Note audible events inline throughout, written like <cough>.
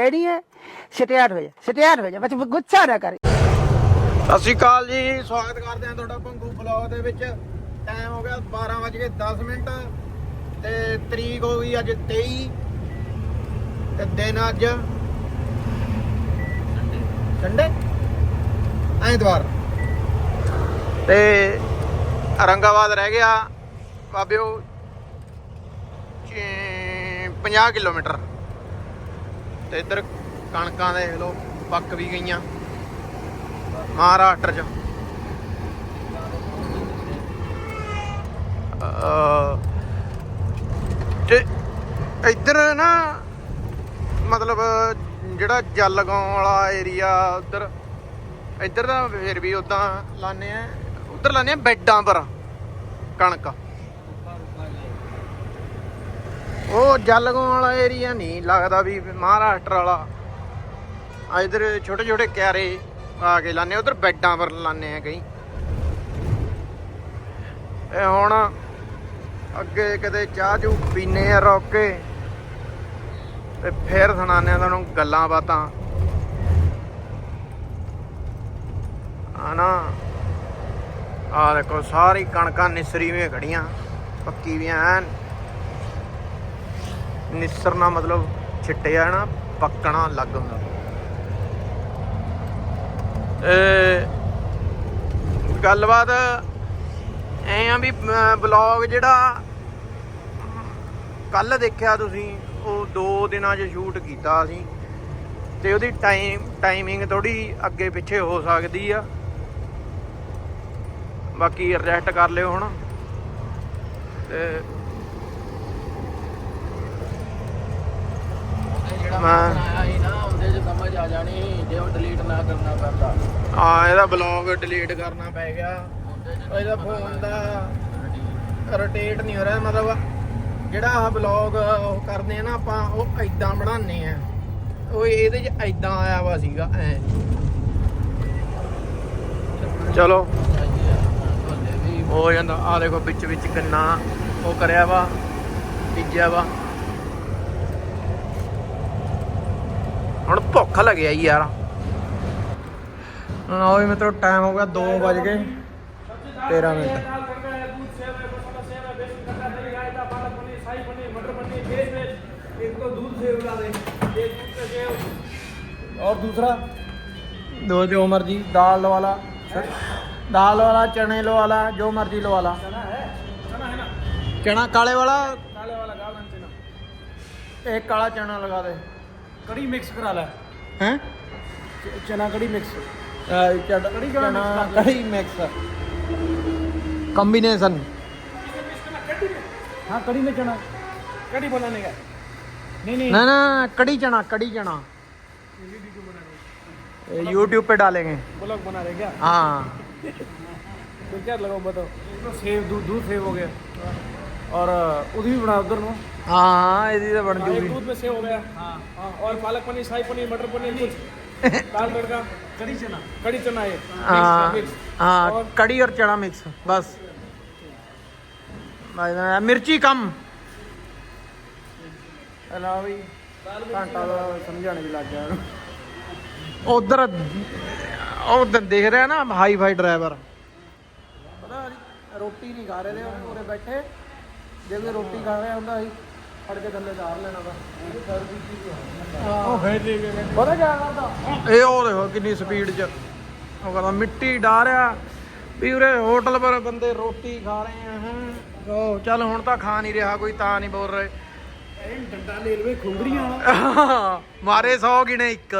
Ready है start हो जा स्टार्ट हो जा बस गुस्सा ना करे ਸਤਿ ਸ਼੍ਰੀ ਅਕਾਲ ਜੀ ਸਵਾਗਤ ਕਰਦੇ ਹਾਂ ਤੁਹਾਡਾ ਪੰਗੂ ਬਲੌਗ ਦੇ ਵਿੱਚ ਟਾਈਮ ਹੋ ਗਿਆ 12:10 ਮਿੰਟ ਤੇ ਤਰੀਕ ਹੋ ਗਈ ਅੱਜ 23 ਤੇ ਦਿਨ ਅੱਜ ਸੰਡੇ ਐਤਵਾਰ ਤੇ ਔਰੰਗਾਬਾਦ ਰਹਿ ਗਿਆ ਬਾਬਿਓ 50 ਕਿਲੋਮੀਟਰ ਤੇ ਇੱਧਰ ਕਣਕਾਂ ਦੇਖ ਲਓ, ਪੱਕ ਵੀ ਗਈਆਂ। ਮਹਾਰਾਸ਼ਟਰ ਚ। ਤੇ ਇੱਧਰ ਨਾ, ਮਤਲਬ ਜਿਹੜਾ ਜਲ ਲਗਾਉਣ ਵਾਲਾ ਏਰੀਆ ਉਧਰ, ਇੱਧਰ ਦਾ ਫਿਰ ਵੀ ਉਦਾਂ ਲਾਣੇ ਆ, ਉਧਰ ਲਾਣੇ ਆ ਬੈੱਡਾਂ ਪਰ ਕਣਕ। ਉਹ ਜਲ ਲਗਾਉਣ ਵਾਲਾ ਏਰੀਆ ਨਹੀਂ ਲੱਗਦਾ ਵੀ ਮਹਾਰਾਸ਼ਟਰ ਵਾਲਾ। ਆ ਇਧਰ ਛੋਟੇ ਛੋਟੇ ਕਿਆਰੇ ਆ ਕੇ ਲਾਣੇ ਉਧਰ ਬੈੱਡਾਂ ਪਰ ਲਾਣੇ ਆ ਕਈ। ਇਹ ਹੁਣ ਅੱਗੇ ਕਦੇ ਚਾਹ ਚੂ ਪੀਨੇ ਆ ਰੋਕੇ ਤੇ ਫੇਰ ਸੁਣਾਉਂਦੇ ਆ ਤੁਹਾਨੂੰ ਗੱਲਾਂ ਬਾਤਾਂ। ਆਨਾ ਆ ਦੇਖੋ ਸਾਰੀ ਕਣਕਾਂ ਨਿਸਰੀ ਨਿਸਰੀਵੇਂ ਖੜੀਆਂ ਪੱਕੀ ਵੀ ਐਨ। ਨਿਸਰਨਾ ਮਤਲਬ ਛਿੱਟਿਆ ਨਾ ਪੱਕਣਾ ਲੱਗ ਹੁੰਦਾ। ਇਹ ਗੱਲਬਾਤ ਐ ਆ ਵੀ ਬਲੌਗ ਜਿਹੜਾ ਕੱਲ ਦੇਖਿਆ ਤੁਸੀਂ, ਉਹ 2 ਦਿਨਾਂ 'ਚ ਸ਼ੂਟ ਕੀਤਾ ਅਸੀਂ ਤੇ ਉਹਦੀ ਟਾਈਮ ਟਾਈਮਿੰਗ ਥੋੜੀ ਅੱਗੇ ਪਿੱਛੇ ਹੋ ਸਕਦੀ ਆ। ਬਾਕੀ ਐਡਜਸਟ ਕਰ ਲਿਓ ਹੁਣ। ਤੇ ਜਿਹੜਾ ਮੈਂ- ਮੈਂ ਬਣਾਇਆ ਸੀ ਨਾ ਉਹਦੇ 'ਚ ਸਮਝ ਆ ਜਾਣੀ ਜੇ ਉਹ ਡਿਲੀਟ ਨਾ ਕਰਨਾ ਪੈਂਦਾ ਆ ਇਹਦਾ ਬਲੌਗ ਡਿਲੀਟ ਕਰਨਾ ਪੈ ਗਿਆ। ਉਹਦੇ 'ਚ ਇਹਦਾ ਫੋਨ ਦਾ ਰੋਟੇਟ ਨਹੀਂ ਹੋ ਰਿਹਾ ਮਤਲਬ ਜਿਹੜਾ ਬਲੌਗ ਉਹ ਕਰਦੇ ਆ ਨਾ ਆਪਾਂ ਉਹ ਐਦਾਂ ਬਣਾਉਂਦੇ ਆ। ਉਹ ਇਹਦੇ 'ਚ ਐਦਾਂ ਆਇਆ ਵਾ ਸੀਗਾ ਐ। ਚਲੋ। ਹੋ ਜਾਂਦਾ ਆ ਦੇਖੋ ਵਿੱਚ ਵਿੱਚ ਕਿੰਨਾ ਉਹ ਕਰਿਆ ਵਾ ਤੀਜਾ ਵਾ। ਹੁਣ ਭੁੱਖ ਲੱਗਿਆ ਈ ਯਾਰ ਲਓ ਵੀ ਮਿੱਤਰੋ ਟਾਈਮ ਹੋ ਗਿਆ 2 ਵਜ ਗਏ 13 ਮਿੰਟ और दूसरा दो जो मर्जी दाल वाला दाल वाला चने लो वाला जो मर्जी लो वाला ਚਣਾ ਕਾਲੇ ਵਾਲਾ काले वाला गार्डन चना एक काला चना लगा दे कड़ी मिक्स करा ला। हैं? चना कड़ी मिक्स कड़ी मिक्स कॉम्बिनेशन हाँ कड़ी में चना। कड़ी बनाने का। नहीं नहीं। ना ना कड़ी चना कड़ी चना। यूट्यूब पे डालेंगे। ब्लॉग बना रहे क्या? हाँ। <laughs> तो क्या लगाओ बताओ? सेव दूध दूध सेव हो गया। और उधर भी बना उधर में हाँ ਇਹਦੀ ਤਾਂ ਬਣ एक ਜੂਗੀ दूध में सेव हो गया हाँ और पालक पनीर शाही पनीर मटर पनीर कुछ दाल तड़का कड़ी चना कड़ी चना ये हाँ मिक्स हाँ और- कड़ी और चना मिक्स बस बस, मिर्ची कम अला भी घंटा ਦਾ ਸਮਝਾਣੇ ਵੀ ਲੱਗ ਗਿਆ ਉਧਰ ਉਧਰ ਦੇਖ ਰਿਹਾ ਨਾ ਹਾਈ ਫਾਈ ਡਰਾਈਵਰ ਪਤਾ ਰੋਟੀ ਨਹੀਂ ਖਾ ਰਹੇ ਤੇ ਉਰੇ ਬੈਠੇ ਜੇ ਕੋਈ ਰੋਟੀ ਖਾ ਰਿਹਾ ਹੁੰਦਾ ਸੀ ਫੜ ਕੇ ਥੱਲੇ ਧਾਰ ਲੈਣਾ ਦਾ ਉਹ ਫੇਰ ਲੈ ਗਏ ਪਤਾ ਕੀ ਕਰਦਾ? ਇਹ ਉਹ ਦੇਖੋ ਕਿੰਨੀ ਸਪੀਡ 'ਚ। ਉਹ ਕਹਿੰਦਾ ਮਿੱਟੀ ਡਾਰਿਆ ਵੀ ਉਰੇ ਹੋਟਲ ਪਰ ਬੰਦੇ ਰੋਟੀ ਖਾ ਰਹੇ ਆ ਹਾਂ। ਉਹ ਚੱਲ ਹੁਣ ਤਾਂ ਖਾ ਨਹੀਂ ਰਿਹਾ ਕੋਈ ਤਾਂ ਨਹੀਂ ਬੋਲ ਰਹੇ। ਇਹ ਡੰਡਾ ਲੈ ਲਵੇ ਖੁੰਗਰੀਆਂ ਵਾਲਾ। <laughs> ਮਾਰੇ 100 ਗਿਣੇ ਇੱਕ।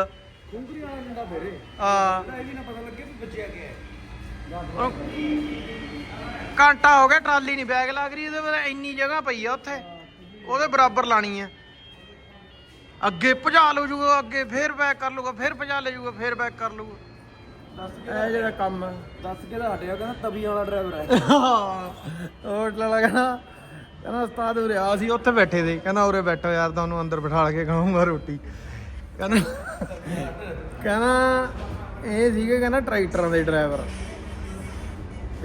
ਖੁੰਗਰੀਆਂ ਵਾਲਾ ਡੰਡਾ ਫੇਰੇ ਆ ਇਹ ਵੀ ਨਾ ਪਤਾ ਲੱਗੇ ਵੀ ਬਚਿਆ ਗਿਆ ਘੰਟਾ ਹੋ ਗਿਆ ਟਰਾਲੀ ਨਹੀਂ ਬੈਗ ਲੱਗ ਰਹੀ ਉਹਦੇ ਪਰ ਇੰਨੀ ਜਗ੍ਹਾ ਪਈ ਆ ਉੱਥੇ। ਉਹਦੇ ਬਰਾਬਰ ਲਾਣੀ ਆ ਅੱਗੇ ਭਜਾ ਲਓ ਜੂਗਾ ਅੱਗੇ ਫੇਰ ਬੈਕ ਕਰ ਲੂਗਾ ਫੇਰ ਭਜਾ ਲੈ ਜੂਗਾ ਫੇਰ ਬੈਕ ਕਰ ਲੂਗਾ ਦੱਸ ਇਹ ਜਿਹੜਾ ਕੰਮ ਹੈ? ਦੱਸ ਕੇ ਤਾਂ ਹਟਿਆ ਕਹਿੰਦਾ ਤਵੀ ਵਾਲਾ ਡਰਾਈਵਰ ਹੈ। ਹੋਟਲ ਵਾਲਾ ਕਹਿੰਦਾ ਕਹਿੰਦਾ ਉਸਤਾਦ ਉਰੇ ਆ ਸੀ ਉੱਥੇ ਬੈਠੇ ਸੀ। ਕਹਿੰਦਾ ਉਰੇ ਬੈਠੋ ਯਾਰ ਤੁਹਾਨੂੰ ਅੰਦਰ ਬਿਠਾ ਕੇ ਖਾਊਂਗਾ ਰੋਟੀ। ਕਹਿੰਦਾ ਕਹਿੰਦਾ ਇਹ ਸੀਗੇ ਕਹਿੰਦਾ ਟਰੈਕਟਰਾਂ ਦੇ ਡਰਾਈਵਰ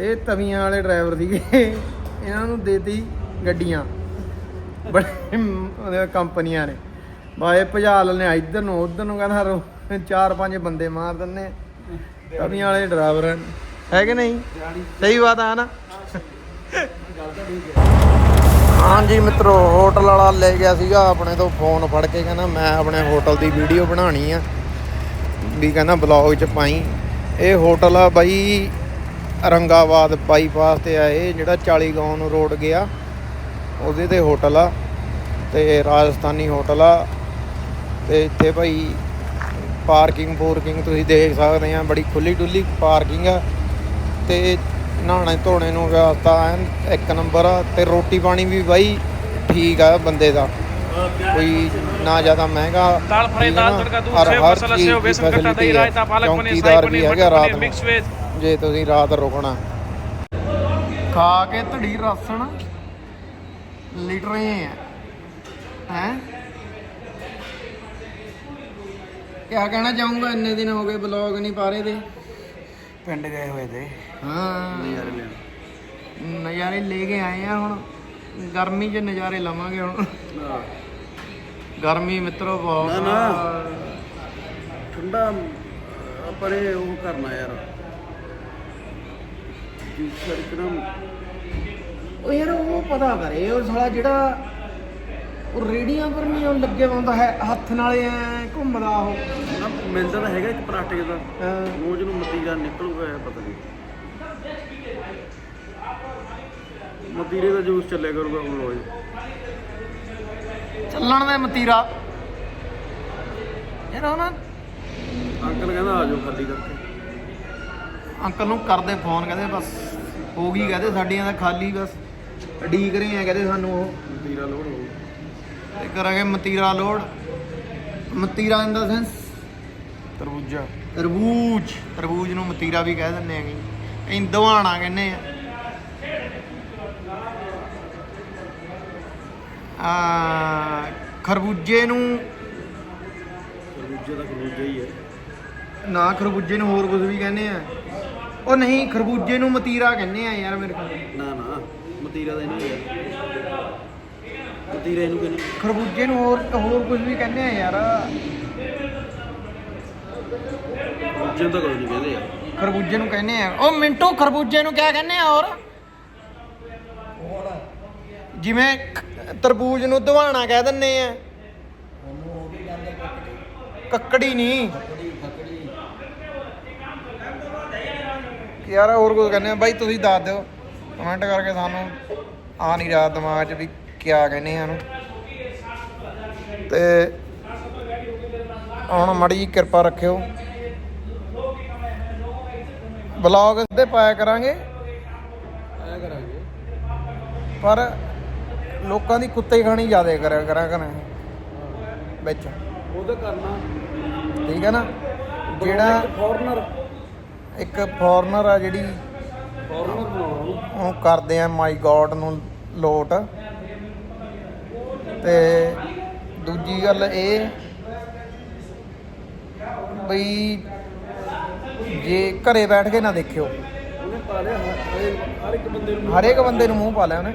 ਇਹ ਤਵੀਆਂ ਵਾਲੇ ਡਰਾਈਵਰ ਸੀਗੇ। ਇਹਨਾਂ ਨੂੰ ਦੇਤੀ ਗੱਡੀਆਂ। ਬੜੇ ਕੰਪਨੀਆਂ ਨੇ। ਬਾਏ ਭਜਾ ਲੈਣੇ ਇੱਧਰ ਨੂੰ ਉੱਧਰ ਨੂੰ ਕਹਿੰਦਾ ਰੋ, ਚਾਰ ਪੰਜ ਬੰਦੇ ਮਾਰ ਦਿੰਨੇ ਤਵੀਆਂ ਵਾਲੇ ਡਰਾਈਵਰ ਹਨ ਹੈ ਕਿ ਨਹੀਂ? ਸਹੀ ਬਾਤ ਆ ਨਾ? ਹਾਂਜੀ ਮਿੱਤਰੋ, ਹੋਟਲ ਵਾਲਾ ਲੈ ਗਿਆ ਸੀਗਾ, ਆਪਣੇ ਤੋਂ ਫੋਨ ਫੜ ਕੇ ਕਹਿੰਦਾ ਮੈਂ ਆਪਣੇ ਹੋਟਲ ਦੀ ਵੀਡੀਓ ਬਣਾਉਣੀ ਆ। ਵੀ ਕਹਿੰਦਾ ਬਲੌਗ ਚ ਪਾਈ। ਇਹ ਹੋਟਲ ਆ ਬਾਈ, ਰੰਗਾਬਾਦ ਬਾਈਪਾਸ ਤੇ ਆ ਇਹ, ਜਿਹੜਾ 40 ਗਾਉਂ ਨੂੰ ਰੋਡ ਗਿਆ। ਉਹਦੇ ਤੇ ਹੋਟਲ ਆ ਤੇ ਰਾਜਸਥਾਨੀ ਹੋਟਲ ਆ ਤੇ ਇੱਥੇ ਭਾਈ ਪਾਰਕਿੰਗ ਪੂਰਕਿੰਗ ਤੁਸੀਂ ਦੇਖ ਸਕਦੇ ਆ ਬੜੀ ਖੁੱਲੀ ਡੁੱਲੀ ਪਾਰਕਿੰਗ ਆ ਤੇ ਨਹਾਣੇ ਧੋਣੇ ਨੂੰ ਵਿਵਸਥਾ ਐਨ ਇੱਕ ਨੰਬਰ ਆ ਤੇ ਰੋਟੀ ਪਾਣੀ ਵੀ ਬਾਈ ਠੀਕ ਆ ਬੰਦੇ ਦਾ। ਕੋਈ ਨਾ ਜ਼ਿਆਦਾ ਮਹਿੰਗਾ ਦਾਲ ਫਰੇ ਦਾਲ ਤੜਕਾ ਦੂਰ ਫਸਲ ਸੇ ਬੇਸਨ ਕਟਾ ਦਈ ਰਾਇਤਾ ਪਾਲਕ ਪਨੀਰ ਸਾਈ ਪਨੀਰ ਮਿਕਸ ਵੇਜ ਜੇ ਤੁਸੀਂ ਰਾਤ ਰੁਕਣਾ। ਖਾ ਕੇ ਧੜੀ ਰਸਣ। ਲੀਟਰੇ ਆ ਹੈ। ਕਿਆ ਕਹਿਣਾ ਚਾਹੂੰਗਾ? ਇੰਨੇ ਦਿਨ ਹੋ ਗਏ ਬਲੌਗ ਨਹੀਂ ਪਾ ਰਹੇ ਤੇ। ਪਿੰਡ ਗਏ ਹੋਏ ਤੇ। ਹਾਂ। ਨਜ਼ਾਰੇ ਲੈ ਕੇ ਆਏ ਆ ਹੁਣ। ਗਰਮੀ 'ਚ ਨਜ਼ਾਰੇ ਲਵਾਂਗੇ ਹੁਣ। ਗਰਮੀ ਮਿੱਤਰੋ ਬਹੁਤ ਨਾ, ਨਾ। ਆ। ਠੰਡਾ ਪਰੇ ਉਹ ਕਰਨਾ ਯਾਰ। ਜੀ ਸਰਕਰਮ ਉਹ ਯਾਰ ਉਹ ਪਤਾ ਕਰੇ ਉਹ ਸਾਲਾ ਜਿਹੜਾ ਉਹ ਰੇੜੀਆਂ ਪਰ ਨਹੀਂ ਉਹ ਲੱਗੇ ਹੁੰਦਾ ਹੈ ਹੱਥ ਨਾਲੇ ਐ ਘੁੰਮਦਾ ਉਹ। ਨਾ ਮਿਲਦਾ ਤਾਂ ਹੈਗਾ ਇੱਕ ਪਲਾਸਟਿਕ ਦਾ। ਅਹ ਰੋਜ਼ ਨੂੰ ਮਤੀਰਾ ਨਿਕਲੂਗਾ ਇਹ ਪਤਾ ਨਹੀਂ। ਮਤੀਰੇ ਦਾ ਜੂਸ ਚੱਲਿਆ ਕਰੂਗਾ ਹੁਣ ਰੋਜ਼। ਚੱਲਣ ਦੇ ਮਤੀਰਾ। ਯਾਰ ਉਹ ਨਾ ਅੰਕਲ ਕਹਿੰਦਾ ਆ ਜਾਓ ਖਾਲੀ ਕਰਕੇ। ਅੰਕਲ ਨੂੰ ਕਰਦੇ ਫੋਨ ਕਹਿੰਦੇ ਬਸ ਹੋ ਗਈ ਕਹਿੰਦੇ ਸਾਡੀਆਂ ਤਾਂ ਖਾਲੀ ਬਸ। ਡੀਕ ਰਹੇ ਆ ਕਹਿੰਦੇ ਸਾਨੂੰ ਉਹ। ਮਤੀਰਾ ਲੋੜ ਹੋਊ ਤੇ ਕਰਾਂਗੇ ਮਤੀਰਾ ਲੋਡ। ਮਤੀਰਾ ਇਨ ਦਾ ਸੈਂਸ। ਤਰਬੂਜਾ। ਤਰਬੂਜ। ਤਰਬੂਜ ਨੂੰ ਮਤੀਰਾ ਵੀ ਕਹਿ ਦਿੰਦੇ ਆਗੇ ਅਸੀਂ ਦਵਾਣਾ ਕਹਿੰਦੇ ਆ। ਆ ਖਰਬੂਜੇ ਨੂੰ ਤਰਬੂਜੇ ਦਾ ਖਰਬੂਜਾ ਹੀ ਹੈ। ਨਾ ਖਰਬੂਜੇ ਨੂੰ ਹੋਰ ਕੁਝ ਵੀ ਕਹਿੰਦੇ ਆ। ਉਹ ਨਹੀਂ ਖਰਬੂਜੇ ਨੂੰ ਮਤੀਰਾ ਕਹਿੰਦੇ ਆ ਯਾਰ ਮੇਰੇ ਕੋਲ ਨਾ ਨਾ। ਮਤੀਰਾ ਦਾ ਇਹਨੂੰ ਹੈ ਮਤੀਰਾ ਇਹਨੂੰ ਕਹਿੰਦੇ ਖਰਬੂਜੇ ਨੂੰ ਹੋਰ ਹੋਰ ਕੁਝ ਵੀ ਕਹਿੰਦੇ ਆ ਯਾਰ। ਤਰਬੂਜੇ ਤਾਂ ਕੋਈ ਨਹੀਂ ਕਹਿੰਦੇ ਯਾਰ। ਖਰਬੂਜੇ ਨੂੰ ਕਹਿੰਦੇ ਆ। ਉਹ ਮਿੰਟੂ ਖਰਬੂਜੇ ਨੂੰ ਕਿਆ ਕਹਿੰਦੇ ਆ ਹੋਰ? ਜਿਵੇਂ ਤਰਬੂਜ ਨੂੰ ਦਵਾਣਾ ਕਹਿ ਦਿੰਨੇ ਆ। ਕੱਕੜੀ ਨਹੀਂ ਯਾਰ ਹੋਰ ਕੁਝ ਕਹਿੰਦੇ ਆ। ਬਾਈ ਤੁਸੀਂ ਦੱਸ ਦਿਓ। ਕਮੈਂਟ ਕਰਕੇ ਸਾਨੂੰ ਆ ਨਹੀਂ ਰਿਹਾ ਦਿਮਾਗ 'ਚ ਵੀ ਕਿਆ ਕਹਿੰਦੇ ਆ ਇਹਨੂੰ। ਤੇ ਹੁਣ ਮੜੀ ਕਿਰਪਾ ਰੱਖਿਓ। ਬਲੌਗ ਦੇ ਪਾਇਆ ਕਰਾਂਗੇ। ਆਇਆ ਕਰਾਂਗੇ। ਪਰ ਲੋਕਾਂ ਦੀ ਕੁੱਤੇ ਖਾਣੀ ਜ਼ਿਆਦਾ ਕਰਿਆ ਕਰਾਂ ਕਰਾਂ ਵਿੱਚ। ਉਹਦਾ ਕਰਨਾ। ਠੀਕ ਹੈ ਨਾ? ਜਿਹੜਾ ਫੋਰਨਰ ਇੱਕ ਫੋਰਨਰ ਆ ਜਿਹੜੀ ਫੋਰਨਰ ਬਣਾਉਣਾ ਉਹਨੂੰ ਉਹ ਕਰਦੇ ਆ ਮਾਈ ਗॉड ਨੂੰ ਲੋਟ। ਤੇ ਦੂਜੀ ਗੱਲ ਇਹ ਬਈ ਜੇ ਘਰੇ ਬੈਠ ਕੇ ਨਾ ਦੇਖਿਓ। ਉਹਨੇ ਪਾ ਲਿਆ ਹਰ- ਇੱਕ ਬੰਦੇ ਨੂੰ ਹਰੇਕ ਬੰਦੇ ਨੂੰ ਮੂੰਹ ਪਾ ਲਿਆ ਉਹਨੇ।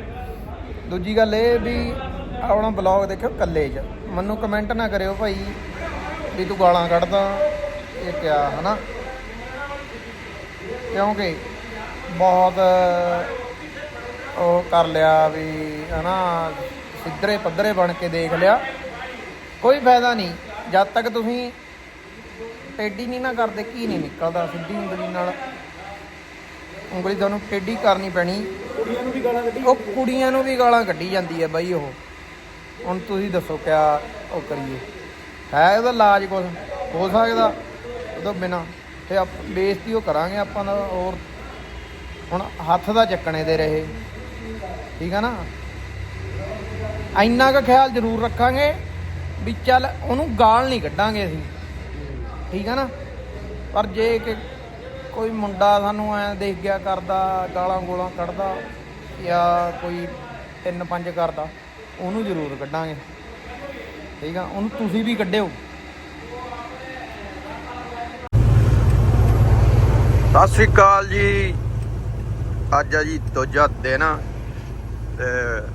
ਦੂਜੀ ਗੱਲ ਇਹ ਵੀ ਆਪਣਾ ਬਲੌਗ ਦੇਖਿਓ ਕੱਲੇ 'ਚ। ਮੈਨੂੰ ਕਮੈਂਟ ਨਾ ਕਰਿਓ ਭਾਈ ਵੀ ਤੂੰ ਗਾਲਾਂ ਕੱਢਦਾ ਇਹ ਕਿਆ ਹਨਾ? ਕਿਉਂਕਿ ਬਹੁਤ ਉਹ ਕਰ ਲਿਆ ਵੀ ਹਨਾ ਸਿੱਧਰੇ ਪੱਧਰੇ ਬਣ ਕੇ ਦੇਖ ਲਿਆ। ਕੋਈ ਫਾਇਦਾ ਨਹੀਂ। ਜਦ ਤੱਕ ਤੁਸੀਂ ਟੇਢੀ ਨਹੀਂ ਨਾ ਕਰਦੇ ਕੀ ਨਹੀਂ ਨਿਕਲਦਾ ਸਿੱਧੀ ਉਂਗਲੀ ਨਾਲ। ਉਂਗਲੀ ਤੁਹਾਨੂੰ ਟੇਢੀ ਕਰਨੀ ਪੈਣੀ। ਕੁੜੀਆਂ ਨੂੰ ਵੀ ਗਾਲਾਂ ਕੱਢੀ ਉਹ ਕੁੜੀਆਂ ਨੂੰ ਵੀ ਗਾਲਾਂ ਕੱਢੀ ਜਾਂਦੀ ਹੈ ਬਾਈ ਉਹ। ਹੁਣ ਤੁਸੀਂ ਦੱਸੋ ਕਿਆ ਉਹ ਕਰੀਏ। ਹੈ ਉਹਦਾ ਇਲਾਜ ਕੁਛ? ਹੋ ਸਕਦਾ। ਉਹਦੋਂ ਬਿਨਾ। ਤੇ ਆਪ ਬੇਇੱਜ਼ਤੀ ਉਹ ਕਰਾਂਗੇ ਆਪਾਂ ਦਾ ਹੋਰ ਹੁਣ ਹੱਥ ਦਾ ਚੱਕਣੇ ਦੇ ਰਹੇ। ਠੀਕ ਆ ਨਾ? ਇੰਨਾ ਕੁ ਖਿਆਲ ਜ਼ਰੂਰ ਰੱਖਾਂਗੇ ਵੀ ਚੱਲ ਉਹਨੂੰ ਗਾਲ ਨਹੀਂ ਕੱਢਾਂਗੇ ਅਸੀਂ। ਠੀਕ ਆ ਨਾ? ਪਰ ਜੇ ਕਿ ਕੋਈ ਮੁੰਡਾ ਸਾਨੂੰ ਐ ਦੇਖ ਗਿਆ ਕਰਦਾ, ਗਾਲਾਂ ਗੋਲਾਂ ਕੱਢਦਾ ਜਾਂ ਕੋਈ ਤਿੰਨ ਪੰਜ ਕਰਦਾ, ਉਹਨੂੰ ਜ਼ਰੂਰ ਕੱਢਾਂਗੇ। ਠੀਕ ਆ? ਉਹਨੂੰ ਤੁਸੀਂ ਵੀ ਕੱਢਿਓ। ਸਤਿ ਸ਼੍ਰੀ ਅਕਾਲ ਜੀ। ਅੱਜ ਆ ਜੀ ਦੂਜਾ ਦਿਨ। ਤੇ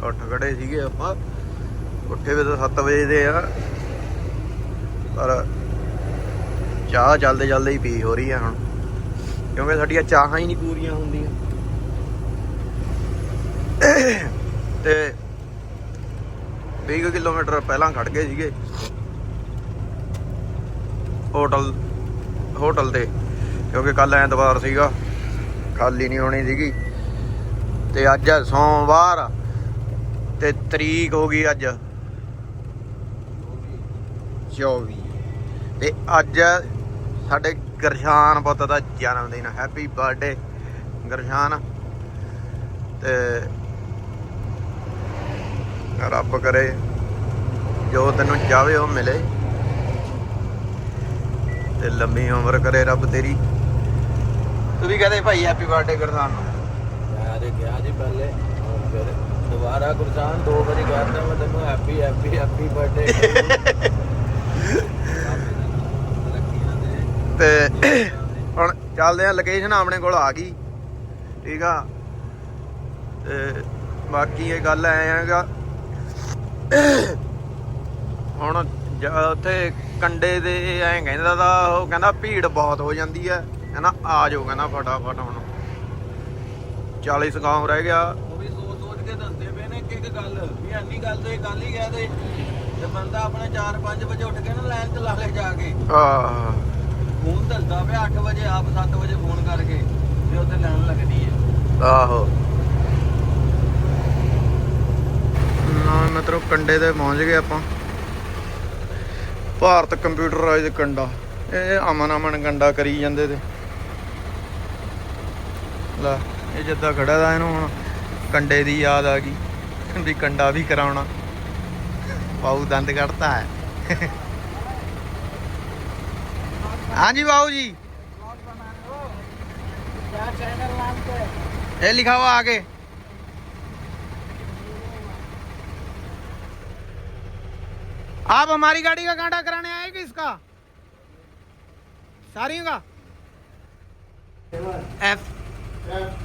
ਉੱਠ ਖੜੇ ਸੀਗੇ ਆਪਾਂ। ਉੱਠੇ ਵੀ ਤਾਂ 7 ਵਜੇ ਦੇ ਆ। ਪਰ ਚਾਹ ਚੱਲਦੇ ਚੱਲਦੇ ਹੀ ਪੀ ਹੋ ਰਹੀ ਹੈ ਹੁਣ। ਕਿਉਂਕਿ ਸਾਡੀਆਂ ਚਾਹਾਂ ਹੀ ਨਹੀਂ ਪੂਰੀਆਂ ਹੁੰਦੀਆਂ। ਤੇ 20 ਕੁ ਕਿਲੋਮੀਟਰ ਪਹਿਲਾਂ ਖੜ ਗਏ ਸੀਗੇ। ਹੋਟਲ ਹੋਟਲ ਤੇ। ਕਿਉਂਕਿ ਕੱਲ ਐਤਵਾਰ ਸੀਗਾ। ਖਾਲੀ ਨਹੀਂ ਹੋਣੀ ਸੀਗੀ। ਤੇ ਅੱਜ ਹੈ ਸੋਮਵਾਰ ਤੇ ਤਰੀਕ ਹੋ ਗਈ ਅੱਜ। 24 ਤੇ ਅੱਜ ਸਾਡੇ ਗਰਸ਼ਾਨ ਪੁੱਤ ਦਾ ਜਨਮ ਦਿਨ, ਹੈਪੀ ਬਰਥਡੇ ਗਰਸ਼ਾਨ। ਤੇ ਰੱਬ ਕਰੇ, ਜੋ ਤੈਨੂੰ ਚਾਹਵੇ ਉਹ ਮਿਲੇ। ਤੇ ਲੰਮੀ ਉਮਰ ਕਰੇ ਰੱਬ ਤੇਰੀ। ਤੂੰ ਵੀ ਕਹਦੇ ਭਾਈ, ਹੈਪੀ ਬਰਥਡੇ ਗਰਸ਼ਾਨ ਨੂੰ। ਪਹਿਲੇ। ਹੁਣ ਫਿਰ ਦੁਬਾਰਾ ਗੁਰਜਾਨ, ਦੋ ਵਾਰੀ ਕਹਿੰਦਾ ਮੈਂ ਤੈਨੂੰ ਹੈਪੀ ਹੈਪੀ ਹੈਪੀ ਬਰਥਡੇ ਤੇ ਹੁਣ ਚੱਲਦੇ ਆ ਲੋਕੇਸ਼ਨ ਆਪਣੇ ਕੋਲ ਆ ਗਈ। ਠੀਕ ਆ। ਤੇ ਬਾਕੀ ਇਹ ਗੱਲ ਐ ਹੈਗਾ। ਹੁਣ ਉੱਥੇ ਕੰਡੇ ਦੇ ਐਂ ਕਹਿੰਦਾ ਦਾ ਉਹ ਕਹਿੰਦਾ ਭੀੜ ਬਹੁਤ ਹੋ ਜਾਂਦੀ ਐ ਕਹਿੰਦਾ ਆ ਜਾਓ, ਕਹਿੰਦਾ ਫਟਾਫਟ ਹੁਣ। 40 ਗਾਉਂ ਰਹਿ ਗਿਆ। ਉਹ ਵੀ ਸੋਚ ਸੋਚ ਕੇ ਦੱਸਦੇ ਪਏ ਨੇ ਇੱਕ ਇੱਕ ਗੱਲ ਵੀ ਐਨੀ ਗੱਲ ਤੇ ਕੱਲ ਹੀ ਕਹਿ ਦੇ ਤੇ ਬੰਦਾ ਆਪਣੇ 4-5 ਵਜੇ ਉੱਠ ਕੇ ਨਾ ਲਾਈਨ ਤੇ ਲਾ ਲੈ ਜਾ ਕੇ। ਆਹ। ਫੋਨ ਦੱਸਦਾ ਪਿਆ 8 ਵਜੇ ਆਪ 7 ਵਜੇ ਫੋਨ ਕਰਕੇ ਤੇ ਉੱਥੇ ਲਾਈਨ ਲੱਗਦੀ ਹੈ। ਆਹੋ। ਨਾ ਮਤਲਬ ਕੰਡੇ ਤੇ ਪਹੁੰਚ ਗਏ ਆਪਾਂ। ਭਾਰਤ ਕੰਪਿਊਟਰਾਈਜ਼ ਕੰਡਾ। ਇਹ ਅਮਨ ਅਮਨ ਕੰਡਾ ਕਰੀ ਜਾਂਦੇ ਤੇ। ਲੈ। ਇਹ ਜਿੱਦਾਂ ਖੜਾ ਦਾ ਇਹਨੂੰ ਹੁਣ ਕੰਡੇ ਦੀ ਯਾਦ ਆ ਗਈ ਵੀ ਕੰਡਾ ਵੀ ਕਰਾਉਣਾ ਪਾਉ ਦੰਦ ਕੱਢਤਾ ਹੈ ਹਾਂਜੀ ਬਾਬੂ ਜੀ क्या चैनल नाम क्या है ये लिखा हुआ आगे आप हमारी गाड़ी का कांटा कराने आए कि इसका सारी का एफ एट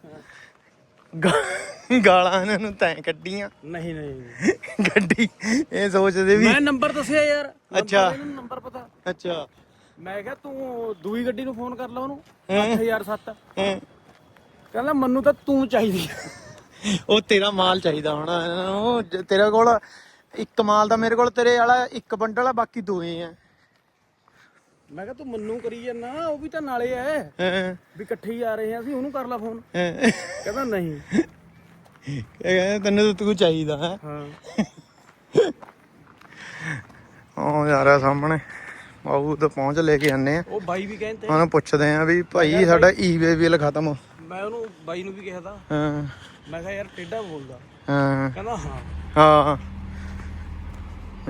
ਗਾਲਾਂ ਇਹਨਾਂ ਨੂੰ ਤੈਂ ਕੱਢੀਆਂ। ਨਹੀਂ ਨਹੀਂ ਗੱਡੀ ਇਹ ਸੋਚਦੇ ਵੀ ਮੈਂ ਨੰਬਰ ਦੱਸਿਆ ਯਾਰ। ਅੱਛਾ। ਨੰਬਰ ਪਤਾ। ਅੱਛਾ। ਮੈਂ ਕਿਹਾ ਤੂੰ ਦੂਈ ਗੱਡੀ ਨੂੰ ਫੋਨ ਕਰ ਲਾ ਉਹਨੂੰ 8007 ਕਹਿੰਦਾ ਮੈਨੂੰ ਤਾਂ ਤੂੰ ਚਾਹੀਦੀ ਉਹ ਤੇਰਾ ਮਾਲ ਚਾਹੀਦਾ ਹੋਣਾ। ਉਹ ਤੇਰੇ ਕੋਲ ਇੱਕ ਮਾਲ ਦਾ ਮੇਰੇ ਕੋਲ ਤੇਰੇ ਵਾਲਾ ਇੱਕ ਬੰਡਲ ਆ ਬਾਕੀ ਦੋ ਆ। ਮੈਂ ਕਿਹਾ ਤੂੰ ਮੰਨੂ ਕਰੀ ਜਾਂਦਾ ਉਹ ਵੀ ਤਾਂ ਨਾਲੇ ਐ। ਵੀ ਇਕੱਠੇ ਹੀ ਆ ਰਹੇ ਆ ਅਸੀਂ ਉਹਨੂੰ ਕਰ ਲਾ ਫੋਨ। ਕਹਿੰਦਾ ਨਹੀਂ। ਇਹ ਕਹਿੰਦਾ ਤੈਨੂੰ ਤਾਂ ਤੂੰ ਚਾਹੀਦਾ ਹੈ। ਹਾਂ। ਉਹ ਯਾਰ ਸਾਹਮਣੇ। ਬਾਬੂ ਤਾਂ ਪਹੁੰਚ ਲੈ ਕੇ ਆਨੇ ਆ। ਉਹ ਬਾਈ ਵੀ ਕਹਿੰਦੇ। ਉਹਨੂੰ ਪੁੱਛਦੇ ਆ ਵੀ ਭਾਈ ਸਾਡਾ ਈਵੇ ਬਿੱਲ ਖਤਮ। ਮੈਂ ਉਹਨੂੰ ਬਾਈ ਨੂੰ ਵੀ ਕਿਹਾ ਤਾ। ਹਾਂ। ਮੈਂ ਕਿਹਾ ਯਾਰ ਟੇਡਾ ਬੋਲਦਾ। ਹਾਂ। ਕਹਿੰਦਾ ਹਾਂ। ਹਾਂ।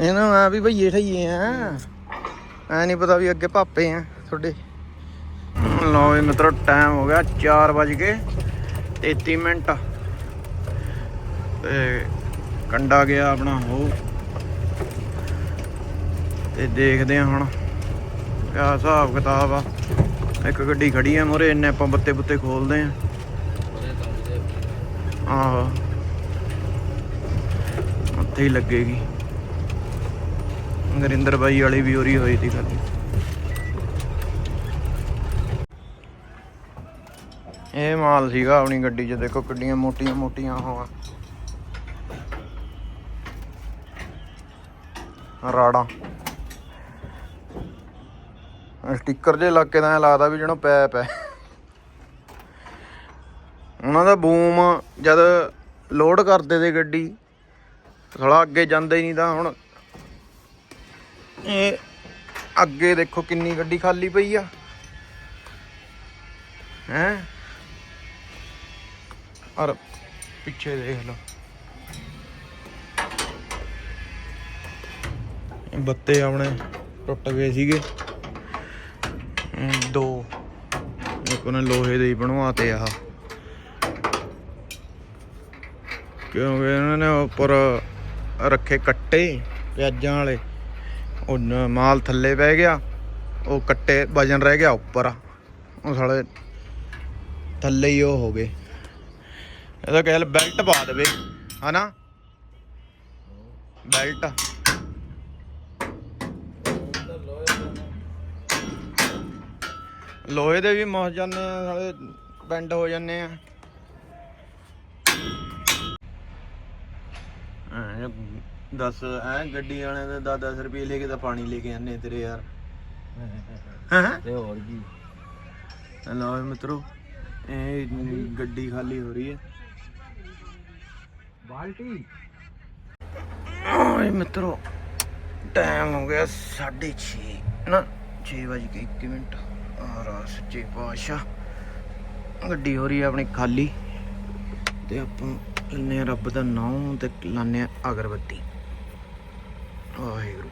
ਇਹਨਾਂ ਆ ਵੀ ਭਈਏ ਠਈਏ ਆ। ਐ ਨਹੀਂ ਪਤਾ ਵੀ ਅੱਗੇ ਪਾਪੇ ਆ ਤੁਹਾਡੇ। ਲਓ ਵੀ ਮਿੱਤਰੋ ਟਾਈਮ ਹੋ ਗਿਆ 4 ਵਜ ਕੇ 33 ਮਿੰਟ। ਤੇ ਕੰਡਾ ਗਿਆ ਆਪਣਾ ਹੋ ਤੇ ਦੇਖਦੇ ਆ ਹੁਣ ਕਿਆ ਹਿਸਾਬ ਕਿਤਾਬ ਆ। ਇੱਕ ਗੱਡੀ ਖੜੀ ਆ ਮੋਰੇ, ਇੰਨੇ ਆਪਾਂ ਬੱਤੇ ਬੁੱਤੇ ਖੋਲਦੇ ਆ ਆਹੋ। ਉੱਥੇ ਹੀ ਲੱਗੇਗੀ। ਨਰਿੰਦਰ ਬਾਈ ਵਾਲੀ ਵੀ ਉਰੀ ਹੋਈ ਸੀ ਖਾਲੀ ਇਹ ਮਾਲ ਸੀਗਾ ਆਪਣੀ ਗੱਡੀ 'ਚ, ਦੇਖੋ ਕਿੱਡੀਆਂ ਮੋਟੀਆਂ ਮੋਟੀਆਂ ਉਹ ਆ। ਰਾੜਾਂ। ਸਟicker ਜੇ ਲੱਗ ਕੇ ਤਾਂ ਲੱਗਦਾ ਵੀ ਜਿਹਨੂੰ ਪੈਪ ਹੈ। ਉਹਨਾਂ ਦਾ ਬੂਮ ਜਦ ਲੋਡ ਕਰਦੇ ਤੇ ਗੱਡੀ ਥੋੜਾ ਅੱਗੇ ਜਾਂਦਾ ਹੀ ਨਹੀਂ ਤਾਂ ਹੁਣ ਇਹ ਅੱਗੇ ਦੇਖੋ ਕਿੰਨੀ ਗੱਡੀ ਖਾਲੀ ਪਈ ਆ। ਹੈ? ਔਰ ਪਿੱਛੇ ਦੇਖ ਲਓ। ਬੱਤੇ ਆਪਣੇ ਟੁੱਟ ਗਏ ਸੀਗੇ। ਦੋ। ਇੱਕ ਉਹਨੇ ਲੋਹੇ ਦੇ ਹੀ ਬਣਵਾਤੇ ਆਹ ਕਿਉਂਕਿ ਇਹਨਾਂ ਨੇ ਉੱਪਰ ਰੱਖੇ ਕੱਟੇ ਪਿਆਜ਼ਾਂ ਵਾਲੇ। ਉਹ ਮਾਲ ਥੱਲੇ ਪੈ ਗਿਆ, ਉਹ ਕੱਟੇ ਵਜਨ ਰਹਿ ਗਿਆ ਉੱਪਰ। ਉਹ ਸਾਲੇ ਥੱਲੇ ਹੀ ਉਹ ਹੋ ਗਏ। ਇਹਦਾ ਕਹਿਲ ਬੈਲਟ ਪਾ ਦੇਵੇ, ਹਨਾ? ਬੈਲਟ ਲੋਹੇ ਦੇ ਵੀ ਮਸ ਜਾਂਦੇ ਆ, ਸਾਲੇ ਬੈਂਡ ਹੋ ਜਾਂਦੇ ਆ। ਐਂ ਦੱਸ ਐ ਗੱਡੀ ਵਾਲਿਆਂ ਦੇ 10-10 ਰੁਪਏ ਲੈ ਕੇ ਤਾਂ ਪਾਣੀ ਲੈ ਕੇ ਆਨੇ ਤੇਰੇ ਯਾਰ। ਹਾਂ ਤੇ ਹੋਰ ਕੀ? ਲਓ ਵੀ ਮਿੱਤਰੋ ਇਹ ਗੱਡੀ ਖਾਲੀ ਹੋ ਰਹੀ ਹੈ। ਬਾਲਟੀ? ਓਏ ਮਿੱਤਰੋ ਟਾਈਮ ਹੋ ਗਿਆ 6:30 ਨਾ 6 ਵਜ ਕੇ 1 ਮਿੰਟ। ਆ ਰਾ ਸੱਚੇ ਪਾਤਸ਼ਾਹ। ਗੱਡੀ ਹੋ ਰਹੀ ਹੈ ਆਪਣੀ ਖਾਲੀ। ਤੇ ਆਪਾਂ ਲੈਨੇ ਰੱਬ ਦਾ ਨਾਮ ਤੇ ਲਾਨੇ ਅਗਰਬੱਤੀ। ਵਾਹਿਗੁਰੂ।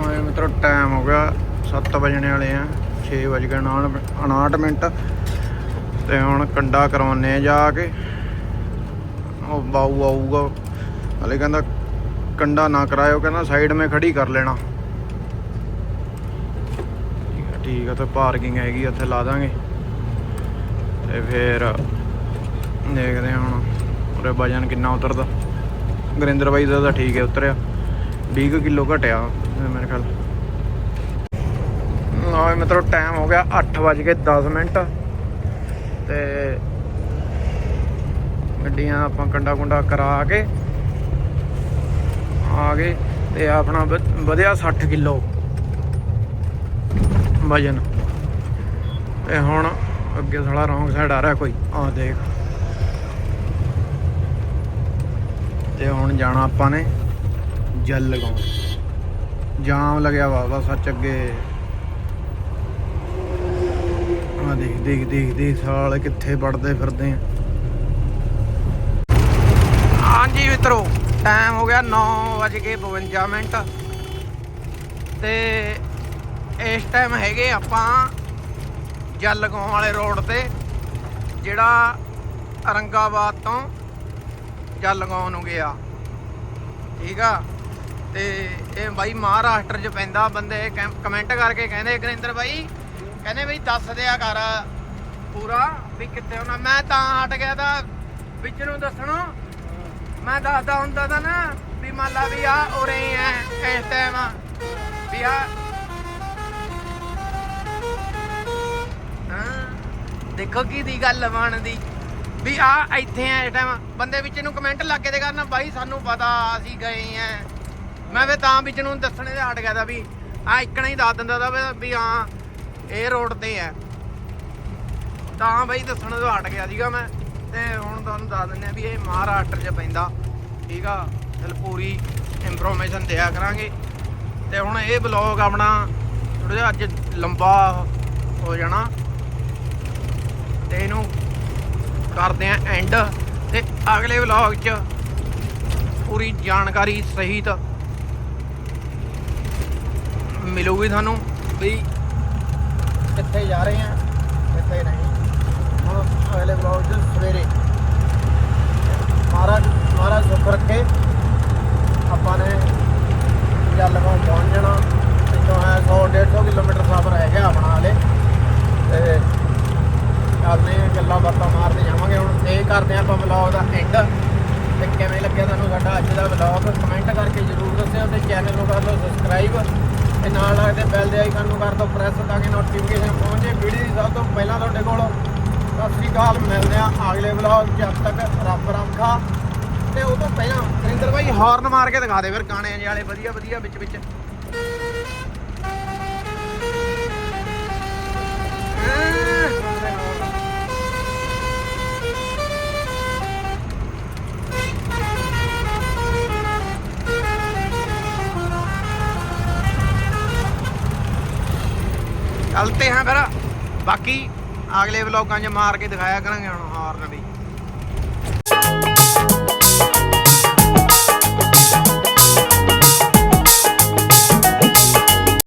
ਓਏ ਮਿੱਤਰੋ ਟਾਈਮ ਹੋ ਗਿਆ 7 ਵਜਣੇ ਵਾਲੇ ਆ 6 ਵਜ ਗਏ 59 ਮਿੰਟ। ਤੇ ਹੁਣ ਕੰਡਾ ਕਰਵਾਉਨੇ ਆ ਜਾ ਕੇ। ਉਹ ਬਾਊ ਆਊਗਾ। ਹਲੇ ਕਹਿੰਦਾ ਕੰਡਾ ਨਾ ਕਰਾਇਓ, ਕਹਿੰਦਾ ਸਾਈਡ ਮੇ ਖੜੀ ਕਰ ਲੈਣਾ। ਠੀਕ ਆ ਠੀਕ ਆ ਤੇ ਪਾਰਕਿੰਗ ਹੈਗੀ ਉੱਥੇ ਲਾ ਦਾਂਗੇ। ਤੇ ਫਿਰ ਦੇਖਦੇ ਹਾਂ ਹੁਣ ਉਰੇ ਵਜਨ ਕਿੰਨਾ ਉਤਰਦਾ। ਗੁਰਿੰਦਰ ਬਾਈ ਦਾ ਤਾਂ ਠੀਕ ਹੈ, ਉਤਰਿਆ। 20 ਕਿਲੋ ਘਟਿਆ ਮੇਰੇ ਖਿਆਲ। ਨਾ ਮਤਲਬ ਟਾਈਮ ਹੋ ਗਿਆ 8:10 ਮਿੰਟ। ਤੇ ਗੱਡੀਆਂ ਆਪਾਂ ਕੰਡਾ ਕੁੰਡਾ ਕਰਾ ਕੇ ਆ ਗਏ ਤੇ ਆਪਣਾ ਵ- ਵਧਿਆ 60 ਕਿਲੋ ਵਜਨ। ਤੇ ਹੁਣ ਅੱਗੇ ਸਾਲਾ ਰੌਂਗ ਸਾਈਡ ਆ ਰਿਹਾ ਕੋਈ। ਆ ਦੇਖ। ਤੇ ਹੁਣ ਜਾਣਾ ਆਪਾਂ ਨੇ ਜਲ ਲਗਾਉਣ। ਜਾਮ ਲੱਗਿਆ ਵਾ, ਬਸ ਸੱਚ ਅੱਗੇ। ਆ ਦੇਖ ਦੇਖ ਦੇਖ ਦੇਖ, ਸਾਲੇ ਕਿੱਥੇ ਵੜਦੇ ਫਿਰਦੇ ਆ। ਹਾਂਜੀ ਮਿੱਤਰੋ ਟਾਈਮ ਹੋ ਗਿਆ 9:52 ਮਿੰਟ। ਤੇ ਇਸ ਟਾਈਮ ਹੈਗੇ ਆਪਾਂ ਜਲ ਲਗਾਉਣ ਵਾਲੇ ਰੋਡ ਤੇ, ਜਿਹੜਾ ਔਰੰਗਾਬਾਦ ਤੋਂ ਜਲ ਲਗਾਉਣ ਨੂੰ ਗਿਆ। ਠੀਕ ਆ? ਤੇ ਇਹ ਬਾਈ ਮਹਾਰਾਸ਼ਟਰ 'ਚ ਪੈਂਦਾ ਬੰਦੇ ਕਮੈਂਟ ਕਰਕੇ ਕਹਿੰਦੇ ਗੁਰਿੰਦਰ ਬਾਈ, ਕਹਿੰਦੇ ਬਈ ਦੱਸ ਦਿਆ ਕਰ ਪੂਰਾ ਵੀ ਕਿੱਥੇ ਹੋਣਾ। ਮੈਂ ਤਾਂ ਹਟ ਗਿਆ ਤਾਂ ਵਿੱਚ ਨੂੰ ਦੱਸਣੋ। ਮੈਂ ਦੱਸਦਾ ਹੁੰਦਾ ਤਾਂ ਨਾ ਵੀ ਮੰਨ ਲਾ ਵੀ ਆ ਉਰੇ ਹੀ ਐ ਇਸ ਟਾਈਮ ਵੀ ਆ ਦੇਖੋ ਕੀ ਦੀ ਗੱਲ ਬਣਦੀ। ਵੀ ਆ ਇੱਥੇ ਆ ਇਸ ਟਾਈਮ ਬੰਦੇ ਵਿੱਚ ਨੂੰ ਕਮੈਂਟ ਲੱਗ ਕੇ ਦੇ ਕਰਨਾ ਬਾਈ ਸਾਨੂੰ ਪਤਾ, ਅਸੀਂ ਗਏ ਐ ਮੈਂ ਵੀ ਤਾਂ ਵਿੱਚ ਨੂੰ ਦੱਸਣੇ ਦੇ ਹਟ ਗਿਆ ਦਾ ਵੀ, ਆ ਇੱਕਣਾ ਹੀ ਦੱਸ ਦਿੰਦਾ ਦਾ ਵੀ- ਹਾਂ, ਇਹ ਰੋਡ ਤੇ ਐ ਤਾਂ ਬਾਈ ਦੱਸਣ ਤੋਂ ਹਟ ਗਿਆ ਸੀਗਾ ਮੈਂ। ਤੇ ਹੁਣ ਤੁਹਾਨੂੰ ਦੱਸ ਦਿੰਦੇ ਆ ਵੀ ਇਹ ਮਹਾਰਾਸ਼ਟਰ 'ਚ ਪੈਂਦਾ। ਠੀਕ ਆ? ਚਲ ਪੂਰੀ ਇਨਫੋਰਮੇਸ਼ਨ ਦਿਆ ਕਰਾਂਗੇ। ਤੇ ਹੁਣ ਇਹ ਬਲੌਗ ਆਪਣਾ ਥੋੜਾ ਜਿਹਾ ਅੱਜ ਲੰਬਾ ਹੋ ਜਾਣਾ। ਤੇ ਇਹਨੂੰ ਕਰਦੇ ਆ ਐਂਡ ਤੇ ਅਗਲੇ ਵਲੌਗ 'ਚ ਪੂਰੀ ਜਾਣਕਾਰੀ ਸਹਿਤ ਮਿਲੂਗੀ ਤੁਹਾਨੂੰ ਵੀ ਕਿੱਥੇ ਜਾ ਰਹੇ ਆ, ਕਿੱਥੇ ਨਹੀਂ। ਹੁਣ ਅਗਲੇ ਵਲੌਗ 'ਚ ਸਵੇਰੇ ਮਹਾਰਾਜ ਮਹਾਰਾਜ ਸੁੱਖ ਰੱਖੇ। ਆਪਾਂ ਨੇ ਜਲ ਲਗਾਉਣ ਪਹੁੰਚ ਜਾਣਾ। ਇੱਥੋਂ ਹੈ 100 150 ਕਿਲੋਮੀਟਰ ਸਫ਼ਰ ਹੈਗਾ ਆਪਣਾ ਹਲੇ। ਤੇ ਕਰਦੇ ਆ, ਗੱਲਾਂ ਬਾਤਾਂ ਮਾਰਦੇ ਜਾਵਾਂਗੇ। ਹੁਣ ਇਹ ਕਰਦੇ ਆ ਆਪਾਂ ਵਲੌਗ ਦਾ ਐਂਡ ਤੇ ਕਿਵੇਂ ਲੱਗਿਆ ਤੁਹਾਨੂੰ ਸਾਡਾ ਅੱਜ ਦਾ ਵਲੌਗ ਕਮੈਂਟ ਕਰਕੇ ਜਰੂਰ ਦੱਸਿਓ ਤੇ ਚੈਨਲ ਨੂੰ ਕਰ ਲਓ ਸਬਸਕ੍ਰਾਈਬ ਤੇ ਨਾਲ ਲੱਗਦੇ ਬੈਲ ਦੇ ਆਈਕਨ ਨੂੰ ਕਰ ਦਿਓ ਪ੍ਰੈਸ ਤਾਂ ਕਿ ਨੋਟੀਫਿਕੇਸ਼ਨ ਪਹੁੰਚੇ। ਵੀਡੀਓ ਦੀ ਸਭ ਤੋਂ ਪਹਿਲਾਂ ਤੁਹਾਡੇ ਕੋਲ ਸਤਿ ਸ੍ਰੀ ਅਕਾਲ, ਮਿਲਦੇ ਆ ਅਗਲੇ ਵਲੌਗ ਜਦ ਤੱਕ ਰੱਬ ਰੱਖਾ। ਤੇ ਉਹ ਤੋਂ ਪਹਿਲਾਂ ਸੁਰਿੰਦਰ ਭਾਈ ਹਾਰਨ ਮਾਰ ਕੇ ਦਿਖਾ ਦੇ ਫਿਰ ਗਾਣੇ ਜਿਹੇ ਵਾਲੇ ਵਧੀਆ ਵਧੀਆ ਵਿੱਚ ਵਿੱਚ ਚੱਲਤੇ ਹਾਂ ਫਿਰ। ਬਾਕੀ ਅਗਲੇ ਵਲੌਗਾਂ 'ਚ ਮਾਰ ਕੇ ਦਿਖਾਇਆ ਕਰਾਂਗੇ ਹੁਣ।